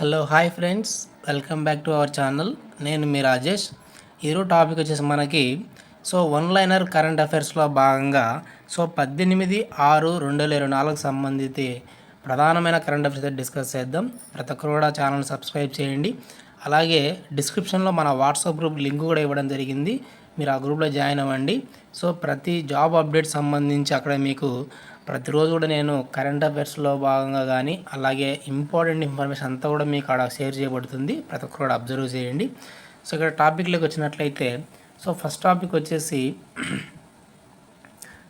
Hello hi friends welcome back to our channel నేను మీ రాజేష్. ఈరోజు టాపిక్ వచ్చేసి మనకి సో వన్ లైనర్ కరెంట్ అఫైర్స్లో భాగంగా సో పద్దెనిమిది ఆరు రెండు వేల ఇరవై నాలుగుకు సంబంధించి ప్రధానమైన కరెంట్ అఫైర్స్ డిస్కస్ చేద్దాం. ప్రతి ఒక్కరు కూడా ఛానల్ సబ్స్క్రైబ్ చేయండి. అలాగే డిస్క్రిప్షన్లో మన వాట్సాప్ గ్రూప్ లింక్ కూడా ఇవ్వడం జరిగింది. మీరు ఆ గ్రూప్లో జాయిన్ అవ్వండి. సో ప్రతి జాబ్ అప్డేట్ సంబంధించి అక్కడ మీకు ప్రతిరోజు కూడా నేను కరెంట్ అఫైర్స్లో భాగంగా కానీ అలాగే ఇంపార్టెంట్ ఇన్ఫర్మేషన్ అంతా కూడా మీకు అక్కడ షేర్ చేయబడుతుంది. ప్రతి ఒక్కరు కూడా అబ్జర్వ్ చేయండి. సో ఇక్కడ టాపిక్లోకి వచ్చినట్లయితే సో ఫస్ట్ టాపిక్ వచ్చేసి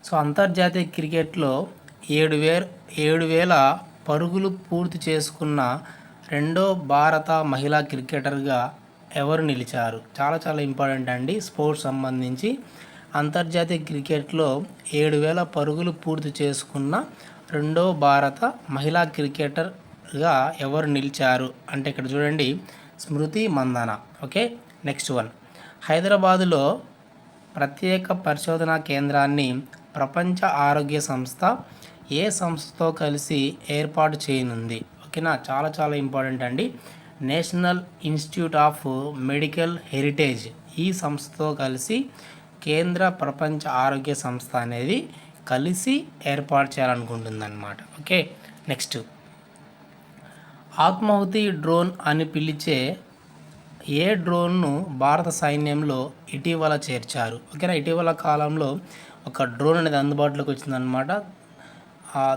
సో అంతర్జాతీయ క్రికెట్లో ఏడు వేల ఏడు వేల పరుగులు పూర్తి చేసుకున్న రెండో భారత మహిళా క్రికెటర్గా ఎవరు నిలిచారు? చాలా చాలా ఇంపార్టెంట్ అండి. స్పోర్ట్స్ సంబంధించి. అంతర్జాతీయ క్రికెట్లో ఏడు వేల పరుగులు పూర్తి చేసుకున్న రెండో భారత మహిళా క్రికెటర్గా ఎవరు నిలిచారు? అంటే ఇక్కడ చూడండి Smriti Mandhana. Okay next one. హైదరాబాదులో ప్రత్యేక పరిశోధనా కేంద్రాన్ని ప్రపంచ ఆరోగ్య సంస్థ ఏ సంస్థతో కలిసి ఏర్పాటు చేయనుంది? ఓకేనా? చాలా చాలా ఇంపార్టెంట్ అండి. National institute of medical heritage ఈ సంస్థతో కలిసి కేంద్ర ప్రపంచ ఆరోగ్య సంస్థ అనేది కలిసి ఏర్పాటు చేయాలనుకుంటుంది అనమాట ఓకే? నెక్స్ట్. ఆత్మాహుతి డ్రోన్ అని పిలిచే ఏ డ్రోన్ను భారత సైన్యంలో ఇటీవల చేర్చారు? ఓకేనా? ఇటీవల కాలంలో ఒక డ్రోన్ అనేది అందుబాటులోకి వచ్చిందనమాట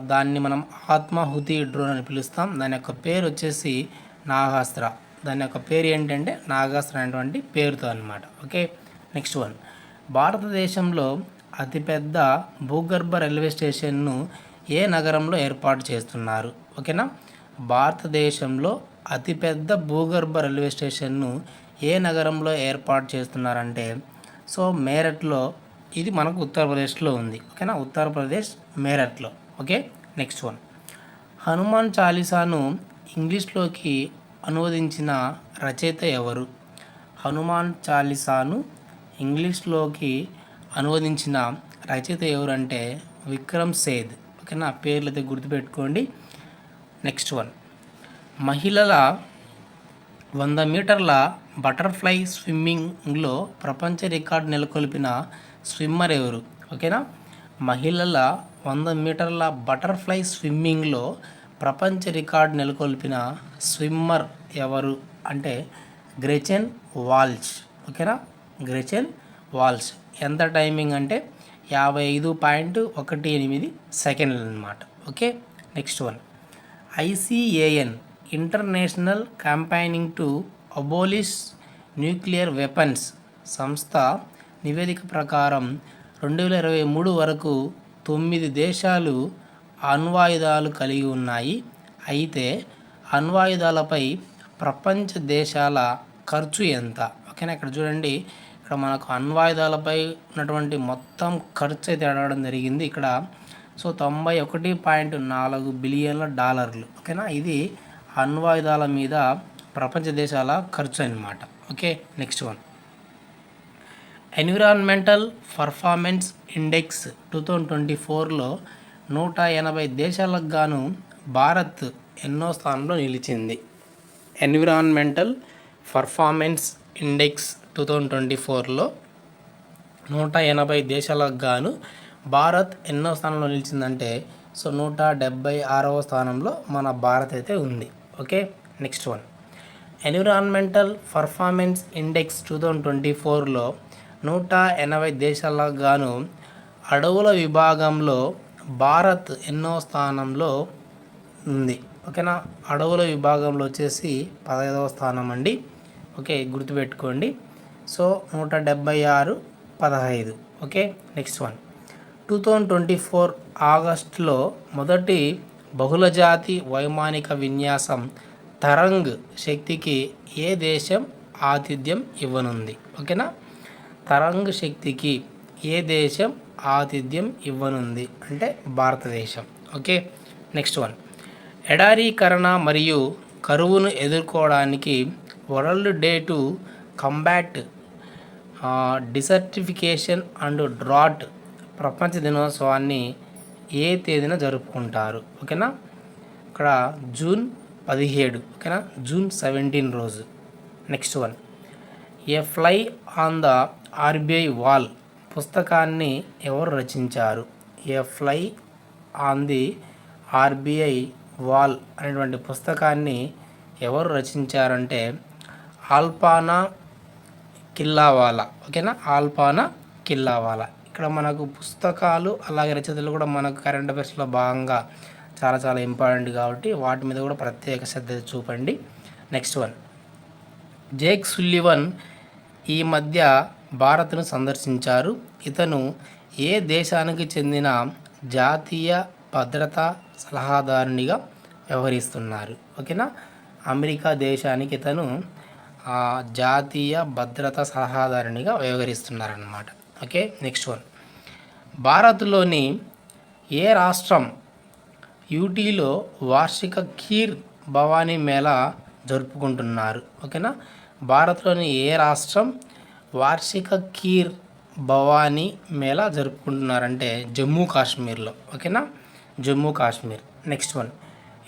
దాన్ని మనం ఆత్మాహుతి డ్రోన్ అని పిలుస్తాం. దాని యొక్క పేరు వచ్చేసి నాగాస్త్ర. దాని యొక్క పేరు ఏంటంటే నాగాస్త్ర అనేటువంటి పేరుతో అనమాట ఓకే? Next one. భారతదేశంలో అతిపెద్ద భూగర్భ రైల్వే స్టేషన్ను ఏ నగరంలో ఏర్పాటు చేస్తున్నారు? ఓకేనా? భారతదేశంలో అతిపెద్ద భూగర్భ రైల్వే స్టేషన్ను ఏ నగరంలో ఏర్పాటు చేస్తున్నారంటే సో మేరట్లో ఇది మనకు ఉత్తరప్రదేశ్లో ఉంది. ఓకేనా? ఉత్తరప్రదేశ్ మేరట్లో. ఓకే? Next one. హనుమాన్ చాలీసాను ఇంగ్లీష్లోకి అనువదించిన రచయిత ఎవరు? హనుమాన్ చాలీసాను ఇంగ్లీష్లోకి అనువదించిన రచయిత ఎవరంటే విక్రమ్ సేద్. ఓకేనా? పేర్లు అయితే గుర్తుపెట్టుకోండి. Next one. మహిళల వంద మీటర్ల బటర్ఫ్లై స్విమ్మింగ్లో ప్రపంచ రికార్డు నెలకొల్పిన స్విమ్మర్ ఎవరు? ఓకేనా? మహిళల వంద మీటర్ల బటర్ఫ్లై స్విమ్మింగ్లో ప్రపంచ రికార్డు నెలకొల్పిన స్విమ్మర్ ఎవరు? అంటే గ్రెచెన్ వాల్చ్ ఓకేనా? గ్రెచెన్ వాల్స్. ఎంత టైమింగ్ అంటే యాభై ఐదు పాయింట్ ఒకటి ఎనిమిది సెకండ్లు అనమాట okay? Next one. ICAN international campaigning to abolish nuclear weapons సంస్థ నివేదిక ప్రకారం రెండు వేల ఇరవై మూడు వరకు తొమ్మిది దేశాలు అణ్వాయుధాలు కలిగి ఉన్నాయి. అయితే అణ్వాయుధాలపై ప్రపంచ దేశాల ఖర్చు ఎంత? ఓకేనా? ఇక్కడ చూడండి. ఇక్కడ మనకు అణ్వాయుధాలపై ఉన్నటువంటి మొత్తం ఖర్చు అయితే అడగడం జరిగింది. ఇక్కడ సో తొంభై ఒకటి పాయింట్ నాలుగు బిలియన్ల డాలర్లు. ఓకేనా? ఇది అణ్వాయుధాల మీద ప్రపంచ దేశాల ఖర్చు అనమాట okay? Next one. Environmental performance index two thousand twenty ఫోర్లో నూట ఎనభై దేశాలకు గాను భారత్ ఎన్నో స్థానంలో నిలిచింది. Environmental performance index two thousand twenty ఫోర్లో నూట ఎనభై దేశాలకు గాను భారత్ ఎన్నో స్థానంలో నిలిచిందంటే సో నూట డెబ్బై ఆరవ స్థానంలో మన భారత్ అయితే ఉంది. Okay? Next one. Environmental performance index two thousand twenty ఫోర్లో నూట ఎనభై దేశాలకు గాను అడవుల విభాగంలో భారత్ ఎన్నో స్థానంలో ఉంది. ఓకేనా? అడవుల విభాగంలో వచ్చేసి పదహైదవ స్థానం అండి. ఓకే? గుర్తుపెట్టుకోండి. సో నూట డెబ్బై ఆరు పదహైదు. Okay next one. Two thousand twenty four ఆగస్టులో మొదటి బహుళజాతి వైమానిక విన్యాసం తరంగ్ శక్తికి ఏ దేశం ఆతిథ్యం ఇవ్వనుంది? ఓకేనా? తరంగ్ శక్తికి ఏ దేశం ఆతిథ్యం ఇవ్వనుంది? అంటే భారతదేశం. Okay next one. ఎడారీకరణ మరియు కరువును ఎదుర్కోవడానికి world day to combat desertification and drought ప్రపంచ దినోత్సవాన్ని ఏ తేదీన జరుపుకుంటారు? ఓకేనా? ఇక్కడ జూన్ పదిహేడు ఓకేనా? జూన్ సెవెంటీన్ రోజు. Next one. A fly on the RBI wall పుస్తకాన్ని ఎవరు రచించారు? A fly on the RBI wall అనేటువంటి పుస్తకాన్ని ఎవరు రచించారంటే ఆల్పానా కిల్లావాలా. ఓకేనా? ఆల్పానా కిల్లావాలా. ఇక్కడ మనకు పుస్తకాలు అలాగే రచయితలు కూడా మనకు కరెంట్ అఫైర్స్లో భాగంగా చాలా చాలా ఇంపార్టెంట్ కాబట్టి వాటి మీద కూడా ప్రత్యేక శ్రద్ధ చూపండి. నెక్స్ట్ వన్ జేక్ సుల్లివన్ ఈ మధ్య భారత్ను సందర్శించారు. ఇతను ఏ దేశానికి చెందిన జాతీయ భద్రతా సలహాదారునిగా వ్యవహరిస్తున్నారు? ఓకేనా? అమెరికా దేశానికి ఇతను జాతీయ భద్రతా సలహాదారునిగా వ్యవహరిస్తున్నారన్నమాట. Okay next one. భారత్లోని ఏ రాష్ట్రం యూటీలో వార్షిక ఖీర్ భవానీ మేళా జరుపుకుంటున్నారు? ఓకేనా? భారత్లోని ఏ రాష్ట్రం వార్షిక ఖీర్ భవానీ మేళా జరుపుకుంటున్నారంటే జమ్మూ కాశ్మీర్లో. ఓకేనా? జమ్మూ కాశ్మీర్. Next one.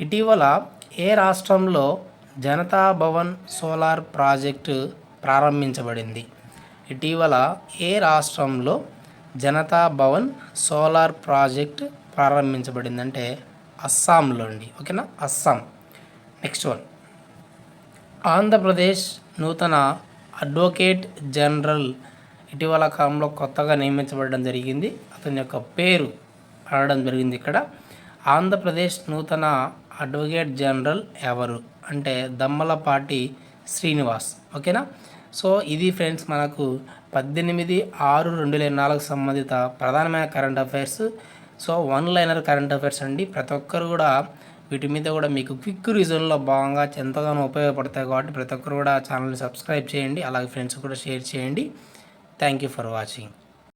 ఇటీవల ఏ రాష్ట్రంలో జనతా భవన్ సోలార్ ప్రాజెక్టు ప్రారంభించబడింది. ఇటీవల ఏ రాష్ట్రంలో జనతా భవన్ సోలార్ ప్రాజెక్ట్ ప్రారంభించబడిందంటే అస్సాంలో అండి ఓకేనా? అస్సాం. Next one. ఆంధ్రప్రదేశ్ నూతన అడ్వకేట్ జనరల్ ఇటీవల కాలంలో కొత్తగా నియమించబడడం జరిగింది. అతని యొక్క పేరు అడగడం జరిగింది ఇక్కడ. ఆంధ్రప్రదేశ్ నూతన అడ్వకేట్ జనరల్ ఎవరు? అంటే దమ్మలపాటి శ్రీనివాస్. ఓకేనా? సో ఇది ఫ్రెండ్స్ మనకు పద్దెనిమిది ఆరు రెండు వేల నాలుగు సంబంధిత ప్రధానమైన current affairs. So one liner current affairs అండి. ప్రతి ఒక్కరు కూడా వీటి మీద కూడా మీకు క్విక్ రీజన్లో భాగంగా ఎంతగానో ఉపయోగపడతాయి కాబట్టి ప్రతి ఒక్కరు కూడా ఛానల్ని సబ్స్క్రైబ్ చేయండి. అలాగే ఫ్రెండ్స్ కూడా షేర్ చేయండి. Thank you for watching.